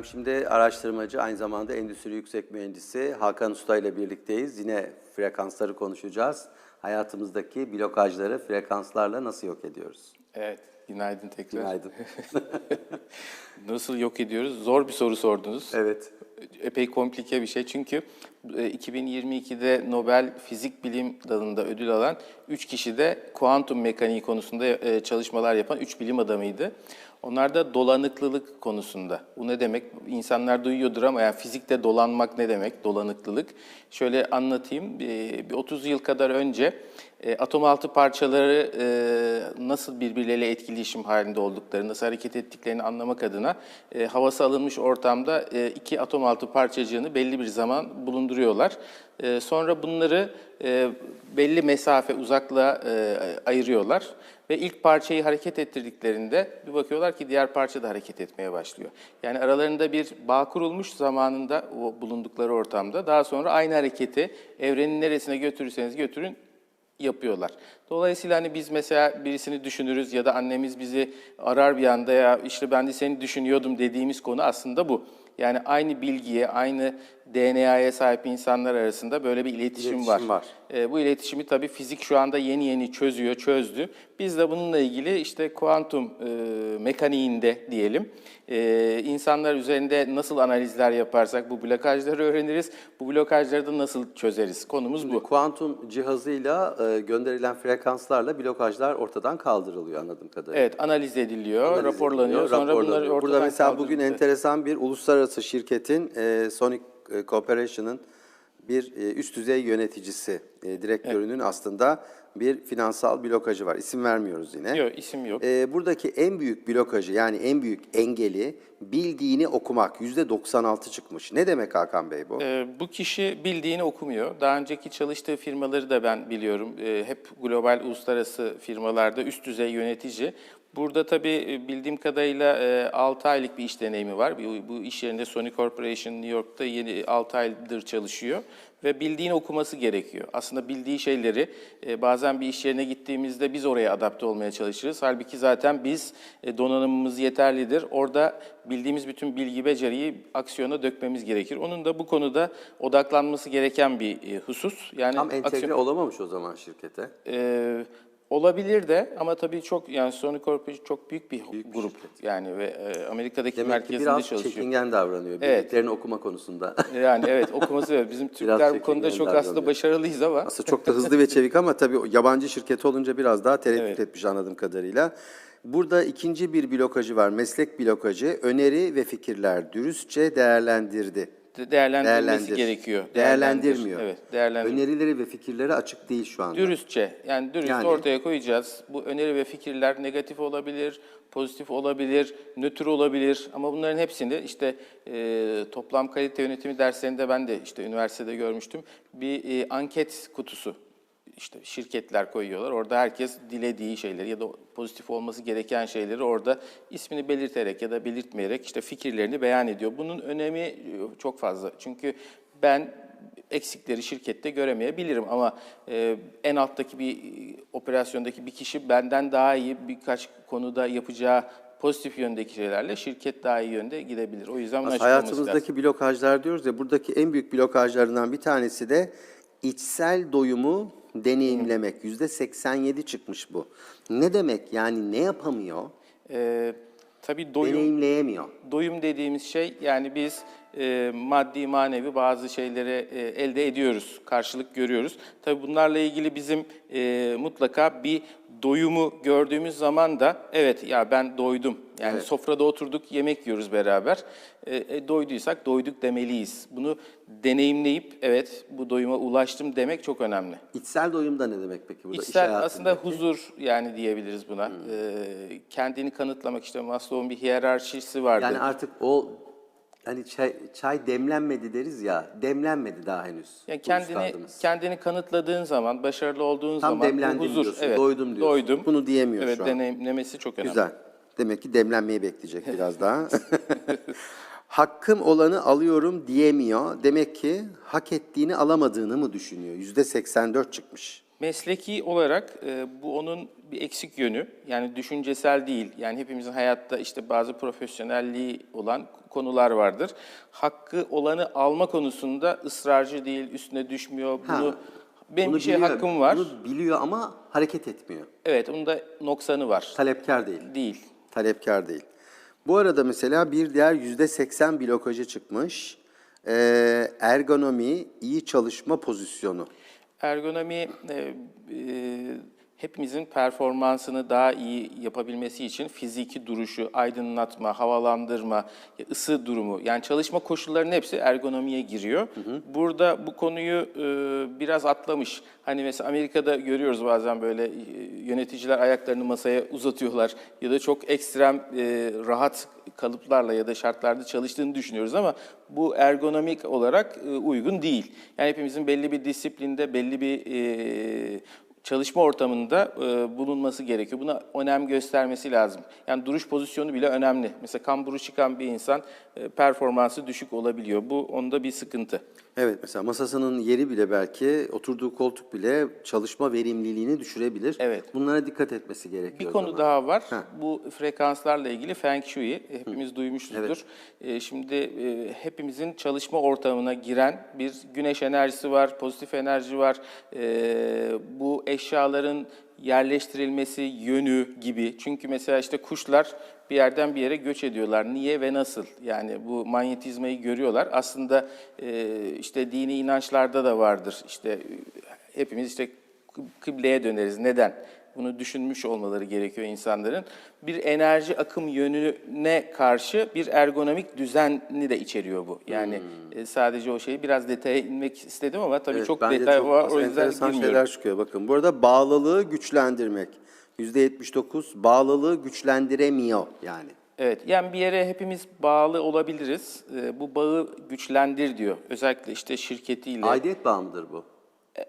Efendim şimdi araştırmacı aynı zamanda endüstri yüksek mühendisi Hakan Usta ile birlikteyiz. Yine frekansları konuşacağız. Hayatımızdaki blokajları frekanslarla nasıl yok ediyoruz? Evet, günaydın tekrar. Günaydın. Nasıl yok ediyoruz? Zor bir soru sordunuz. evet. Epey komplike bir şey çünkü e, 2022'de Nobel Fizik Bilim Dalı'nda ödül alan 3 kişi de kuantum mekaniği konusunda e, çalışmalar yapan 3 bilim adamıydı. Onlar da dolanıklılık konusunda. Bu ne demek? İnsanlar duyuyordur ama yani fizikte dolanmak ne demek? Dolanıklılık. Şöyle anlatayım. Bir bir 30 yıl kadar önce e, atom altı parçaları e, nasıl birbirleriyle etkileşim halinde olduklarını, nasıl hareket ettiklerini anlamak adına e, havası alınmış ortamda iki atom altı parçacığını belli bir zaman bulunduruyorlar. Sonra bunları belli mesafe, uzaklığa e, ayırıyorlar ve ilk parçayı hareket ettirdiklerinde bir bakıyorlar ki diğer parça da hareket etmeye başlıyor. Yani aralarında bir bağ kurulmuş zamanında o bulundukları ortamda. Daha sonra aynı hareketi evrenin neresine götürürseniz götürün yapıyorlar. Dolayısıyla hani biz mesela birisini düşünürüz ya da annemiz bizi arar bir anda ya işte ben de seni düşünüyordum dediğimiz konu aslında bu. Yani aynı bilgiye, aynı DNA'ya sahip insanlar arasında böyle bir iletişim, İletişim var. e, bu iletişimi tabii fizik şu anda yeni yeni çözüyor, çözdü. Biz de bununla ilgili işte kuantum e, mekaniğinde diyelim, e, insanlar üzerinde nasıl analizler yaparsak bu blokajları öğreniriz, bu blokajları da nasıl çözeriz? Konumuz bu. Kuantum cihazıyla e, gönderilen frekanslarla blokajlar ortadan kaldırılıyor anladığım kadarıyla. Evet, analiz ediliyor, Analiz raporlanıyor, ediliyor, sonra bunları raporlanıyor. ortadan Burada mesela bugün enteresan bir uluslararası şirketin e, Sonic e, Corporation'ın bir e, üst düzey yöneticisi, e, direktörünün aslında bir finansal blokajı var. İsim vermiyoruz yine. Yok, isim yok. E, buradaki en büyük blokajı yani en büyük engeli bildiğini okumak. Yüzde 96 çıkmış. Ne demek Hakan Bey bu? Ee, bu kişi bildiğini okumuyor. Daha önceki çalıştığı firmaları da ben biliyorum. Ee, hep global uluslararası firmalarda üst düzey yönetici. Burada tabii e, bildiğim kadarıyla e, 6 aylık bir iş deneyimi var. Bu, iş yerinde Sony Corporation New York'ta yeni 6 aydır çalışıyor ve bildiğini okuması gerekiyor. Aslında bildiği şeyleri e, bazen bir iş yerine gittiğimizde biz oraya adapte olmaya çalışırız. Halbuki zaten biz e, donanımımız yeterlidir. Orada bildiğimiz bütün bilgi beceriyi aksiyona dökmemiz gerekir. Onun da bu konuda odaklanması gereken bir e, husus. Yani Tam entegre aksiyon- olamamış o zaman şirkete. ee, olabilir de ama tabii çok yani Sony Corporation çok büyük bir Büyük grup şirket. yani ve e, Amerika'daki Demek merkezinde biraz çalışıyor. çekingen davranıyor. Evet. Bildiklerini okuma konusunda. Yani evet okuması evet. Bizim Türkler bu konuda çok davranıyor. aslında başarılıyız ama Aslında çok da hızlı ve çevik ama tabii yabancı şirketi olunca biraz daha tereddüt Evet. etmiş anladığım kadarıyla. Burada ikinci bir blokajı var, meslek blokajı. Öneri ve fikirler dürüstçe değerlendirdi. De- değerlendirilmesi Değerlendir. gerekiyor. Değerlendirmiyor. Evet, değerlendir. Önerileri ve fikirleri açık değil şu anda. Dürüstçe yani dürüst Yani- ortaya koyacağız. Bu öneri ve fikirler negatif olabilir, pozitif olabilir, nötr olabilir ama bunların hepsini işte e, toplam kalite yönetimi derslerinde ben de işte üniversitede görmüştüm. Bir e, anket kutusu işte şirketler koyuyorlar. Orada herkes dilediği şeyleri ya da pozitif olması gereken şeyleri orada ismini belirterek ya da belirtmeyerek işte fikirlerini beyan ediyor. Bunun önemi e, çok fazla. Çünkü ben eksikleri şirkette göremeyebilirim ama e, en alttaki bir e, operasyondaki bir kişi benden daha iyi birkaç konuda yapacağı pozitif yöndeki şeylerle şirket daha iyi yönde gidebilir. O yüzden bunu hayatımızdaki blokajlar diyoruz ya, buradaki en büyük blokajlarından bir tanesi de içsel doyumu deneyimlemek. Yüzde 87 çıkmış bu. Ne demek yani ne yapamıyor? E, tabii doyum, Deneyimleyemiyor. doyum dediğimiz şey yani biz e, maddi manevi bazı şeyleri e, elde ediyoruz, karşılık görüyoruz. Tabii bunlarla ilgili bizim e, mutlaka bir doyumu gördüğümüz zaman da evet ya ben doydum. Yani Evet. sofrada oturduk, yemek yiyoruz beraber. E, e, doyduysak doyduk demeliyiz. Bunu deneyimleyip evet bu doyuma ulaştım demek çok önemli. İçsel doyum da ne demek peki burada? iş İçsel aslında hayatındaki? huzur yani diyebiliriz buna. Hmm. E, kendini kanıtlamak işte Maslow'un bir hiyerarşisi vardı. Yani artık o hani çay, çay demlenmedi deriz ya, demlenmedi daha henüz. Yani kendini kendini kanıtladığın zaman, başarılı olduğun Tam zaman demlendim huzur, diyorsun, evet, doydum diyorsun. Doydum. Bunu diyemiyor evet, şu an. deneyimlemesi çok önemli. Güzel. Demek ki demlenmeyi bekleyecek biraz daha. Hakkım olanı alıyorum diyemiyor. Demek ki hak ettiğini alamadığını mı düşünüyor? Yüzde 84 çıkmış. Mesleki olarak e, bu onun bir eksik yönü. Yani düşüncesel değil. Yani hepimizin hayatta işte bazı profesyonelliği olan konular vardır. Hakkı olanı alma konusunda ısrarcı değil, üstüne düşmüyor. Bunu Ha, benim bir şey biliyor- hakkım var. Bunu biliyor ama hareket etmiyor. Evet, onun da noksanı var. Talepkar değil. Değil. Talepkar değil. Bu arada mesela bir diğer yüzde 80 blokajı çıkmış. Ee, ergonomi, iyi çalışma pozisyonu. Ergonomi e, e, hepimizin performansını daha iyi yapabilmesi için fiziki duruşu, aydınlatma, havalandırma, ısı durumu yani çalışma koşullarının hepsi ergonomiye giriyor. Burada bu konuyu e, biraz atlamış. Hani mesela Amerika'da görüyoruz bazen böyle e, yöneticiler ayaklarını masaya uzatıyorlar ya da çok ekstrem e, rahat kalıplarla ya da şartlarda çalıştığını düşünüyoruz ama bu ergonomik olarak e, uygun değil. Yani hepimizin belli bir disiplinde, belli bir e, çalışma ortamında e, bulunması gerekiyor. Buna önem göstermesi lazım. Yani duruş pozisyonu bile önemli. Mesela kamburu çıkan bir insan e, performansı düşük olabiliyor. Bu onda bir sıkıntı. Evet mesela masasının yeri bile belki oturduğu koltuk bile çalışma verimliliğini düşürebilir. Evet. Bunlara dikkat etmesi gerekiyor. Bir konu zaman. daha var. Bu frekanslarla ilgili Feng Shui. Hepimiz duymuşuzdur. E, Şimdi e, hepimizin çalışma ortamına giren bir güneş enerjisi var, pozitif enerji var. E, Bu eşyaların yerleştirilmesi, yönü gibi. Çünkü mesela işte kuşlar bir yerden bir yere göç ediyorlar. Niye ve nasıl? Yani bu manyetizmayı görüyorlar. Aslında e, işte dini inançlarda da vardır. İşte e, hepimiz işte kıbleye döneriz. Neden? Bunu düşünmüş olmaları gerekiyor insanların. Bir enerji akım yönüne karşı bir ergonomik düzenli de içeriyor bu. Yani e, sadece o şeyi biraz detaya inmek istedim ama tabii Hmm. Evet, çok detay çok var. O yüzden enteresan şeyler çıkıyor. Bakın burada bağlılığı güçlendirmek. Yüzde 79 bağlılığı güçlendiremiyor yani. Evet, yani bir yere hepimiz bağlı olabiliriz. E, Bu bağı güçlendir diyor. Özellikle işte şirketiyle. Aidiyet bağı mıdır bu?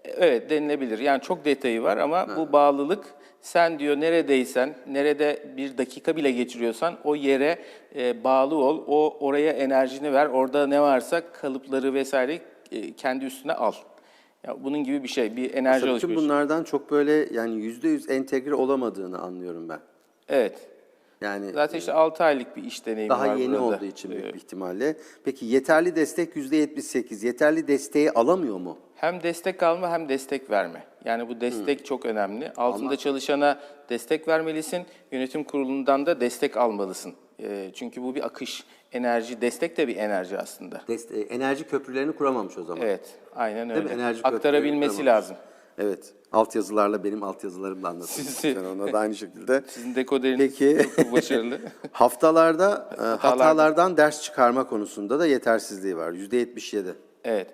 Evet denilebilir. Yani çok detayı var ama bu bağlılık sen diyor neredeysen, nerede bir dakika bile geçiriyorsan o yere e, bağlı ol. O oraya enerjini ver. Orada ne varsa kalıpları vesaire e, kendi üstüne al. Ya bunun gibi bir şey, bir enerji Bütün alışverişi. bunlardan çok böyle yani yüzde yüz entegre olamadığını anlıyorum ben. Evet. Yani Zaten işte 6 aylık bir iş deneyimi daha var yeni burada. olduğu için büyük bir ihtimalle. Peki yeterli destek yüzde 78. Yeterli desteği alamıyor mu? Hem destek alma hem destek verme. Yani bu destek çok önemli. Altında çalışana destek vermelisin. Yönetim kurulundan da destek almalısın. Ee, çünkü bu bir akış. Enerji, destek de bir enerji aslında. Deste- e, enerji köprülerini kuramamış o zaman. Evet, aynen Değil mi? öyle. Enerji köprüleri Aktarabilmesi kuramamış. lazım. Evet. Altyazılarla benim altyazılarımla anlatılmış. Sizi- Sen ona da aynı şekilde. Sizin dekoderiniz Peki. çok başarılı. Haftalarda e, hatalardan ders çıkarma konusunda da yetersizliği var. Yüzde 77. evet.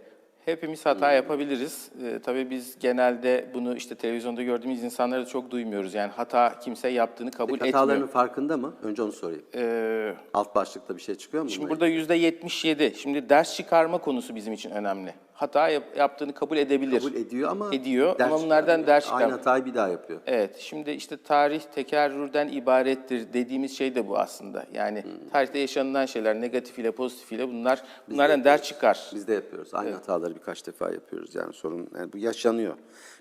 Hepimiz hata yapabiliriz. Ee, tabii biz genelde bunu işte televizyonda gördüğümüz insanları çok duymuyoruz. Yani hata kimse yaptığını kabul etmiyor. Hatalarının farkında mı? Önce onu sorayım. Ee, Alt başlıkta bir şey çıkıyor mu? Şimdi burada yüzde 77. Şimdi ders çıkarma konusu bizim için önemli. Hata yap- yaptığını kabul edebilir. Kabul ediyor ama Ediyor ders ama bunlardan ders Aynı çıkarmıyor. hatayı bir daha yapıyor. Evet, şimdi işte tarih tekerrürden ibarettir dediğimiz şey de bu aslında. Yani Hmm. tarihte yaşanılan şeyler negatifiyle pozitifiyle bunlar bunlardan ders çıkar. Biz de yapıyoruz. Aynı hataları birkaç defa yapıyoruz yani sorun. Yani bu yaşanıyor.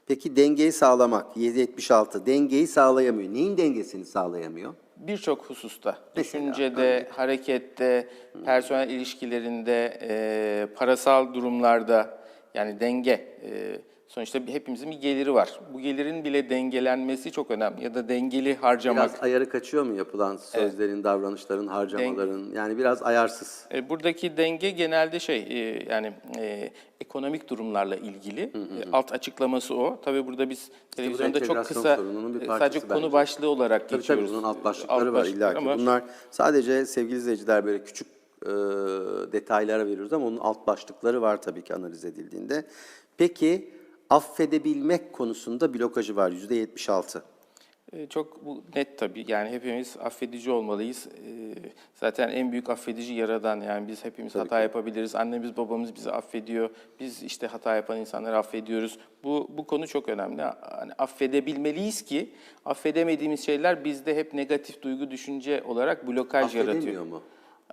Peki dengeyi sağlamak 776 dengeyi sağlayamıyor. Neyin dengesini sağlayamıyor? Birçok hususta, Mesela, düşüncede, harekette, personel ilişkilerinde, e, parasal durumlarda yani denge. e, sonuçta hepimizin bir geliri var. Bu gelirin bile dengelenmesi çok önemli ya da dengeli harcamak. Biraz ayarı kaçıyor mu yapılan sözlerin, davranışların, harcamaların? Yani biraz ayarsız. E, Buradaki denge genelde şey e, yani e, ekonomik durumlarla ilgili E, alt açıklaması o. Tabii burada biz televizyonda çok kısa e, sadece konu bence. başlığı olarak Tabii tabii geçiyoruz. bunun alt başlıkları Alt var illa ki. ama Bunlar sadece sevgili izleyiciler böyle küçük e, detaylara veriyoruz ama onun alt başlıkları var tabii ki analiz edildiğinde. Peki affedebilmek konusunda blokajı var yüzde 76. e, çok bu net tabii. Yani hepimiz affedici olmalıyız. E, Zaten en büyük affedici yaradan yani biz hepimiz hata yapabiliriz. Annemiz babamız bizi affediyor. Biz işte hata yapan insanları affediyoruz. Bu bu konu çok önemli. Hani affedebilmeliyiz ki affedemediğimiz şeyler bizde hep negatif duygu düşünce olarak blokaj yaratıyor. Affedemiyor mu?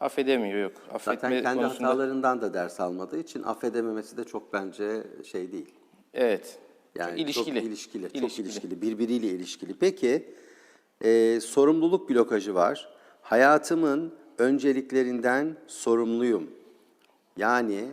Affedemiyor yok. Zaten Affetme kendi konusunda hatalarından da ders almadığı için affedememesi de çok bence şey değil. Evet. Yani çok ilişkili. Çok ilişkili, çok ilişkili, birbiriyle ilişkili. Peki, e, sorumluluk blokajı var. Hayatımın önceliklerinden sorumluyum. Yani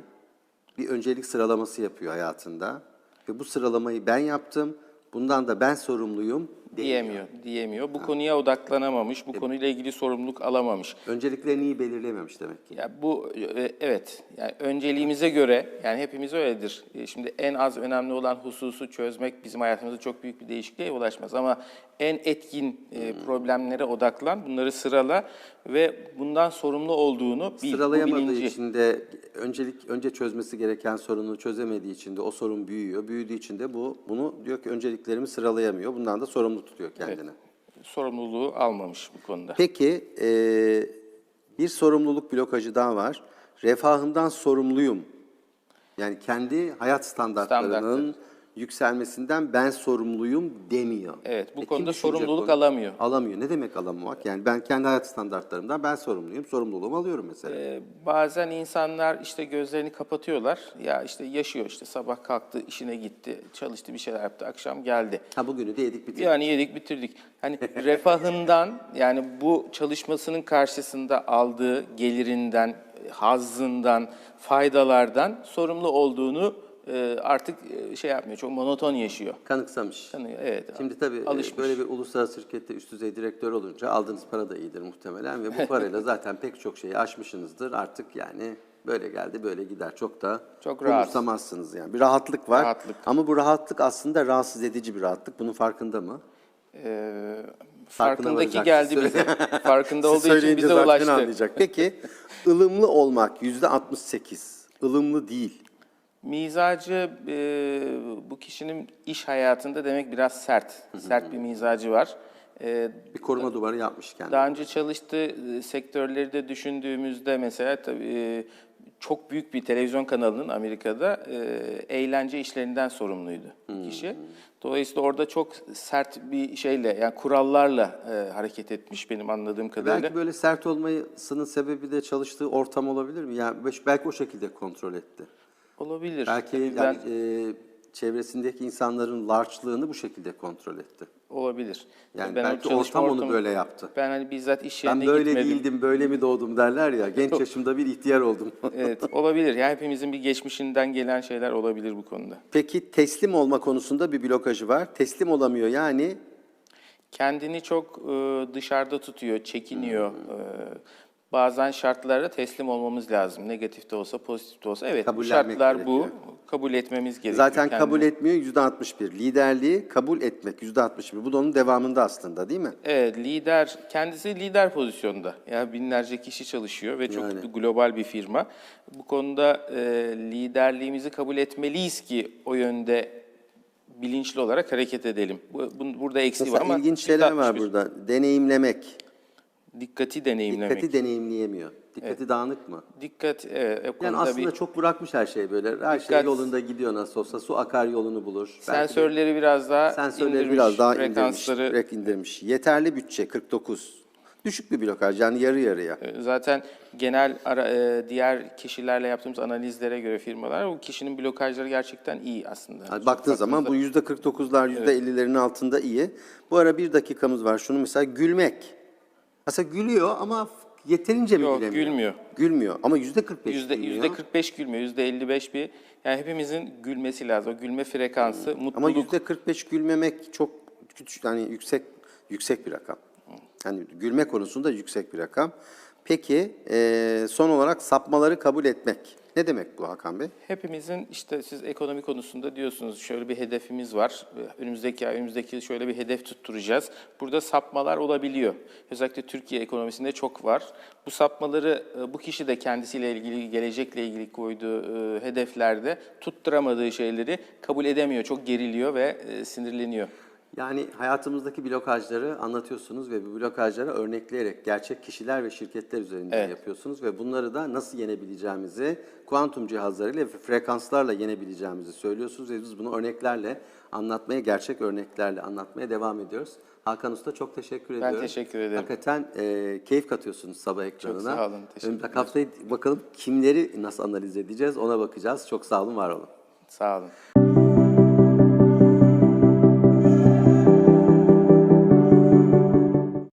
bir öncelik sıralaması yapıyor hayatında. Ve bu sıralamayı ben yaptım, bundan da ben sorumluyum diyemiyor, diyemiyor. Bu konuya odaklanamamış, bu konuyla ilgili sorumluluk alamamış. Önceliklerini iyi belirlememiş demek ki. Ya bu e, evet yani önceliğimize göre yani hepimiz öyledir. E, Şimdi en az önemli olan hususu çözmek bizim hayatımızda çok büyük bir değişikliğe ulaşmaz ama en etkin e, problemlere odaklan, bunları sırala ve bundan sorumlu olduğunu bil, Sıralayamadığı bilinci. için de öncelik önce çözmesi gereken sorunu çözemediği için de o sorun büyüyor. Büyüdüğü için de bu bunu diyor ki önceliklerimi sıralayamıyor. Bundan da sorumlu tutuyor kendini. sorumluluğu almamış bu konuda. Peki e, bir sorumluluk blokajı daha var. Refahımdan sorumluyum. Yani kendi hayat standartlarının Standartları. Yükselmesinden ben sorumluyum demiyor. Evet, bu kim konuda sorumluluk bunu? alamıyor. Alamıyor. Ne demek alamamak? Yani ben kendi hayat standartlarımdan ben sorumluyum. Sorumluluğumu alıyorum mesela. Ee, bazen insanlar işte gözlerini kapatıyorlar. Ya işte yaşıyor işte sabah kalktı, işine gitti, çalıştı, bir şeyler yaptı, akşam geldi. Ha bugünü de yedik bitirdik. Yani yedik bitirdik. Hani refahından yani bu çalışmasının karşısında aldığı gelirinden, hazzından, faydalardan sorumlu olduğunu e, artık e, şey yapmıyor. Çok monoton yaşıyor. Kanıksamış. Tanıyor, evet. Şimdi tabii e, Alışmış. böyle bir uluslararası şirkette üst düzey direktör olunca aldığınız para da iyidir muhtemelen ve bu parayla zaten pek çok şeyi aşmışsınızdır. Artık yani böyle geldi böyle gider çok da Çok umursamazsınız yani. Bir rahatlık var. Rahatlık. Ama bu rahatlık aslında rahatsız edici bir rahatlık. Bunun farkında mı? Ee, farkındaki geldi bize. Farkında olduğu için bize ulaştı. anlayacak. Peki ılımlı olmak yüzde 68. ılımlı değil. Mizacı e, bu kişinin iş hayatında demek biraz sert. Sert bir mizacı var. E, Bir koruma duvarı yapmış kendine. daha önce çalıştığı e, sektörleri de düşündüğümüzde mesela tabii e, çok büyük bir televizyon kanalının Amerika'da e, eğlence işlerinden sorumluydu bu kişi. Dolayısıyla orada çok sert bir şeyle yani kurallarla e, hareket etmiş benim anladığım kadarıyla. Belki böyle sert olmasının sebebi de çalıştığı ortam olabilir mi? Yani belki o şekilde kontrol etti. Olabilir. Belki Tabii ben- yani, e, çevresindeki insanların larçlığını bu şekilde kontrol etti. Olabilir. Yani Ben belki ortam onu ortamı- böyle yaptı. Ben hani bizzat iş yerine Ben böyle gitmedim. değildim, böyle mi doğdum derler ya. Genç yaşımda bir ihtiyar oldum. Evet, olabilir. Yani hepimizin bir geçmişinden gelen şeyler olabilir bu konuda. Peki teslim olma konusunda bir blokajı var. Teslim olamıyor yani Kendini çok e, dışarıda tutuyor, çekiniyor. E, bazen şartlara teslim olmamız lazım. Negatif de olsa, pozitif de olsa. Evet, bu şartlar bu. gerekiyor. Kabul etmemiz gerekiyor. zaten kendini. kabul etmiyor yüzde 61. Liderliği kabul etmek yüzde 61. Bu da onun devamında aslında değil mi? Evet, lider, kendisi lider pozisyonda. Yani binlerce kişi çalışıyor ve çok Yani. global bir firma. Bu konuda e, liderliğimizi kabul etmeliyiz ki o yönde bilinçli olarak hareket edelim. Bu, bu- burada eksiği var ama ilginç şeyler var %61. burada. Deneyimlemek. Dikkati deneyimlemek. Dikkati deneyimleyemiyor. Dikkati dağınık mı? Dikkat, evet, o Yani aslında bir çok bırakmış her şey böyle. Her şey Dikkat- yolunda gidiyor nasıl olsa. Su akar yolunu bulur. Belki de sensörleri biraz daha Sensörleri indirmiş, biraz daha indirmiş. frekansları Direkt indirmiş. Yeterli bütçe 49. Düşük bir blokaj yani yarı yarıya. Zaten genel ara- e, diğer kişilerle yaptığımız analizlere göre firmalar o kişinin blokajları gerçekten iyi aslında. Yani baktığın zaman bu yüzde 49'lar, yüzde 50'lerin altında iyi. Bu ara bir dakikamız var. Şunu mesela gülmek. Mesela gülüyor ama yeterince mi Yok, gülemiyor? gülmüyor. Gülmüyor ama yüzde 45 Yüzde, gülüyor. yüzde 45 gülmüyor, yüzde 55 bir. Yani hepimizin gülmesi lazım. O gülme frekansı, Ama mutluluk. yüzde 45 gülmemek çok küçük, yani yüksek yüksek bir rakam. Yani gülme konusunda yüksek bir rakam. Peki eee, son olarak sapmaları kabul etmek. Ne demek bu Hakan Bey? Hepimizin işte siz ekonomi konusunda diyorsunuz şöyle bir hedefimiz var. Önümüzdeki ay, önümüzdeki yıl şöyle bir hedef tutturacağız. Burada sapmalar olabiliyor. Özellikle Türkiye ekonomisinde çok var. Bu sapmaları e, bu kişi de kendisiyle ilgili, gelecekle ilgili koyduğu e, hedeflerde tutturamadığı şeyleri kabul edemiyor. Çok geriliyor ve e, sinirleniyor. Yani hayatımızdaki blokajları anlatıyorsunuz ve bu blokajları örnekleyerek gerçek kişiler ve şirketler üzerinden Evet. yapıyorsunuz ve bunları da nasıl yenebileceğimizi kuantum cihazlarıyla ve frekanslarla yenebileceğimizi söylüyorsunuz ve biz bunu örneklerle anlatmaya, gerçek örneklerle anlatmaya devam ediyoruz. Hakan Usta çok teşekkür ediyorum. teşekkür ederim. Hakikaten e, keyif katıyorsunuz sabah ekranına. sağ olun, teşekkür Önümüzdeki haftaya bakalım kimleri nasıl analiz edeceğiz ona bakacağız. Çok sağ olun, var olun. Sağ olun.